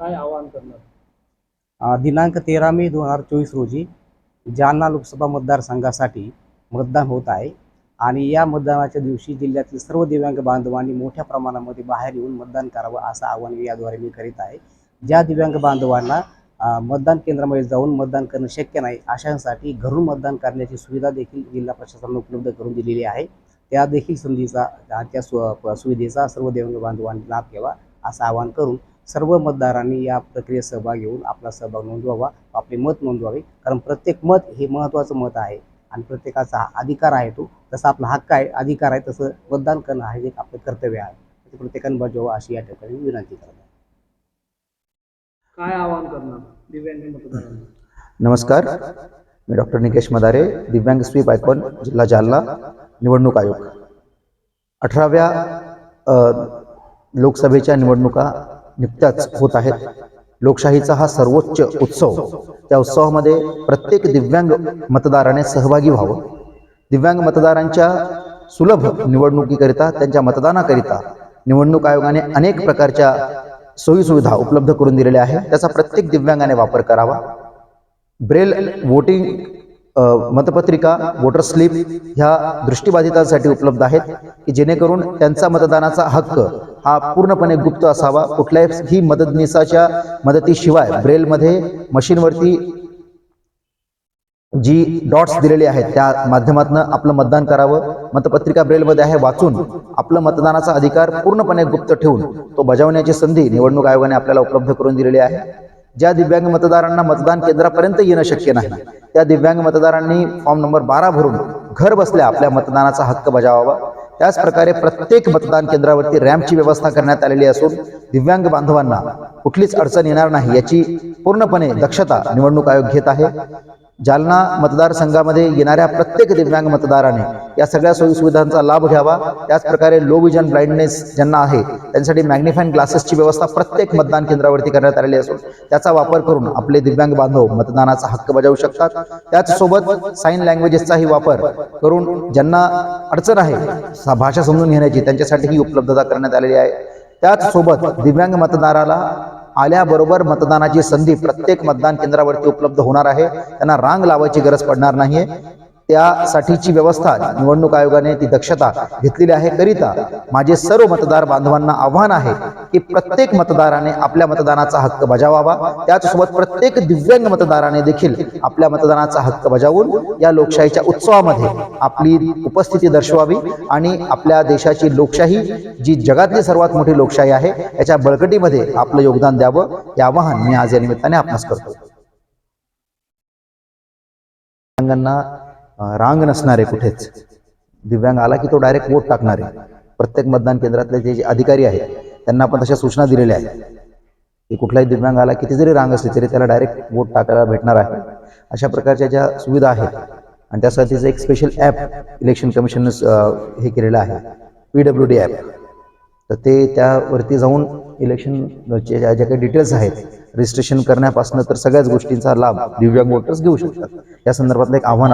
काय आवाहन करणार? दिनांक तेरा मे दोन हजार चोवीस रोजी जालना लोकसभा मतदारसंघासाठी मतदान होत आहे आणि या मतदानाच्या दिवशी जिल्ह्यातील सर्व दिव्यांग बांधवांनी मोठ्या प्रमाणामध्ये बाहेर येऊन मतदान करावं असं आवाहन याद्वारे मी करीत आहे. ज्या दिव्यांग बांधवांना मतदान केंद्रामध्ये जाऊन मतदान करणं शक्य नाही अशांसाठी घरून मतदान करण्याची सुविधा देखील जिल्हा प्रशासनाने उपलब्ध करून दिलेली आहे. त्या देखील संधीचा त्या- त्या सु सुविधेचा सर्व दिव्यांग बांधवांनी लाभ घ्यावा असं आवाहन करून सर्व मतदारांनी या प्रक्रियेत सहभाग घेऊन आपला सहभाग नोंदवावा आपले मत नोंदवावे. कारण प्रत्येक मत हे महत्त्वाचं मत आहे आणि प्रत्येकाचा अधिकार आहे तो. जसा आपला हक्क आहे अधिकार आहे तसं मतदान करणं हे एक आपलं कर्तव्य आहे. ते प्रत्येकाने बजावं अशी या ठिकाणी विनंती करत. आहे काय आवाहन करणार? दिव्यांग मतदारांना. नमस्कार. मी डॉक्टर निकेश मदारे दिव्यांग स्वीप आयकॉन जिल्हा जालना निवडणूक आयोग. अठराव्या अ, लोकसभेच्या निवडणुका नुकत्याच होत आहेत. लोकशाहीचा हा सर्वोच्च उत्सव त्या उत्सवामध्ये प्रत्येक दिव्यांग मतदाराने सहभागी व्हावं. दिव्यांग मतदारांच्या सुलभ निवडणुकीकरिता त्यांच्या मतदानाकरिता निवडणूक आयोगाने अनेक प्रकारच्या सोयीसुविधा उपलब्ध करून दिलेल्या आहेत. त्याचा प्रत्येक दिव्यांगाने वापर करावा. ब्रेल वोटिंग मतपत्रिका वोटर स्लिप ह्या दृष्टीबाधितांसाठी उपलब्ध आहेत की जेणेकरून त्यांचा मतदानाचा हक्क हा पूर्णपणे गुप्त असावा. कुठल्याही मदतनीसाच्या मदतीशिवाय ब्रेलमध्ये मशीनवरती जी डॉट्स दिलेले आहेत त्या माध्यमातून आपलं मतदान करावं. मतपत्रिका ब्रेलमध्ये आहे वाचून आपलं मतदानाचा अधिकार पूर्णपणे गुप्त ठेवून तो बजावण्याची संधी निवडणूक आयोगाने आपल्याला उपलब्ध करून दिलेली आहे. ज्या दिव्यांग मतदारांना मतदान केंद्रापर्यंत येणं शक्य नाही त्या दिव्यांग मतदारांनी फॉर्म नंबर बारा भरून घर बसल्या आपल्या मतदानाचा हक्क बजावावा. त्याच प्रकारे प्रत्येक मतदान केंद्रावरती रॅम्पची व्यवस्था करण्यात आलेली असून दिव्यांग बांधवांना कुठलीच अडचण येणार नाही याची पूर्णपणे दक्षता निवडणूक आयोग घेत आहे. जालना मतदारसंघामध्ये येणाऱ्या प्रत्येक दिव्यांग मतदाराने या सगळ्या सोयी सुविधांचा लाभ घ्यावा. त्याचप्रकारे लो विजन ब्लाइंडनेस ज्यांना आहे त्यांसाठी मॅग्निफाईंग ग्लासेसची व्यवस्था प्रत्येक मतदान केंद्रावरती करण्यात आलेली असून त्याचा वापर करून आपले दिव्यांग बांधव मतदानाचा हक्क बजावू शकतात. त्याचसोबत साईन लँग्वेजेसचाही वापर करून ज्यांना अडचण आहे भाषा समजून घेण्याची त्यांच्यासाठी ही उपलब्धता करण्यात आलेली आहे. त्याचसोबत दिव्यांग मतदाराला आल्याबरोबर मतदानाची संधी प्रत्येक मतदान केंद्रावरती उपलब्ध होणार आहे. त्यांना रांग लावायची गरज पडणार नाहीये. त्यासाठीची व्यवस्था निवडणूक आयोगाने ती दक्षता घेतलेली आहे. करिता माझे सर्व मतदार बांधवांना आव्हान आहे की प्रत्येक मतदाराने आपल्या मतदानाचा हक्क बजावावा. त्याचसोबत प्रत्येक दिव्यांग मतदाराने देखील आपल्या मतदानाचा हक्क बजावून या लोकशाहीच्या उत्सवामध्ये आपली उपस्थिती दर्शवावी आणि आपल्या देशाची लोकशाही जी जगातली सर्वात मोठी लोकशाही आहे याच्या बळकटीमध्ये आपलं योगदान द्यावं. हे आवाहन मी आज या निमित्ताने आपणास करतो. रांग नसणारे कुठेच. दिव्यांग आला की तो डायरेक्ट वोट टाकणार. आहे प्रत्येक मतदान केंद्रातले जे जे अधिकारी आहेत त्यांना आपण तशा सूचना दिलेल्या आहेत. की कुठलाही दिव्यांग आला किती जरी रांग असली तरी त्याला डायरेक्ट वोट टाकायला भेटणार आहे. अशा प्रकारच्या ज्या सुविधा आहेत आणि त्यासाठीचं एक स्पेशल ॲप इलेक्शन कमिशननं हे केलेलं आहे. पी डब्ल्यू डी ॲप तर ते त्यावरती जाऊन इलेक्शन ज्या ज्या काही डिटेल्स आहेत रजिस्ट्रेशन करण्यापासून तर सगळ्याच गोष्टींचा लाभ दिव्यांग वोटर्स घेऊ शकतात. या संदर्भातलं एक आव्हान